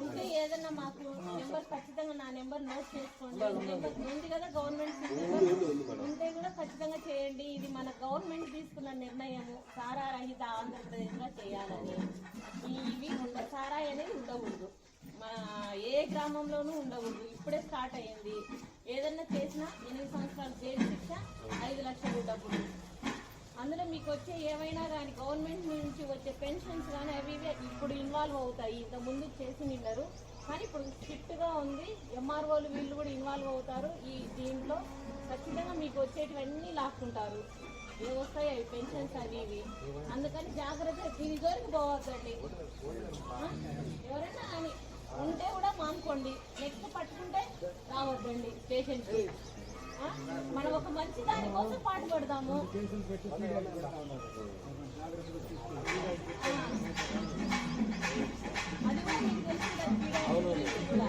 ఉంటే ఏదన్నా మాకు నెంబర్ ఖచ్చితంగా నా నెంబర్ నోట్ చేసుకోండి. నెంబర్ ఉంది కదా గవర్నమెంట్ ఉంటే కూడా ఖచ్చితంగా చేయండి. ఇది మన గవర్నమెంట్ తీసుకున్న నిర్ణయము. సారా రహిత ఆంధ్రప్రదేశ్గా చేయాలని ఇవి ఉండ సారా అనేది ఉండకూడదు. మన ఏ గ్రామంలోనూ ఉండకూడదు. ఇప్పుడే స్టార్ట్ అయ్యింది. ఏదన్నా చేసినా ఎనిమిది సంవత్సరాలు జైలు శిక్ష ఐదు లక్షలు డబ్బులు. అందులో మీకు వచ్చే ఏమైనా కానీ గవర్నమెంట్ నుంచి వచ్చే పెన్షన్స్ కానీ అవి ఇప్పుడు ఇన్వాల్వ్ అవుతాయి. ఇంత ముందు చేసి నిండరు. కానీ ఇప్పుడు స్ట్రిక్ట్గా ఉంది. ఎంఆర్ఓలు వీళ్ళు కూడా ఇన్వాల్వ్ అవుతారు. ఈ దీంట్లో ఖచ్చితంగా మీకు వచ్చేటివన్నీ లాక్కుంటారు. ఏ వస్తాయి అవి పెన్షన్స్ అవి ఇవి. అందుకని జాగ్రత్త దీని జోలికి పోవద్దండి. ఎవరైనా అని ఉంటే కూడా మానుకోండి. నెక్స్ట్ పట్టుకుంటే రావద్దండి. పేషెంట్కి మనం ఒక మంచి దాని కోసం పాటుపడదాము అది కూడా మీకు కూడా.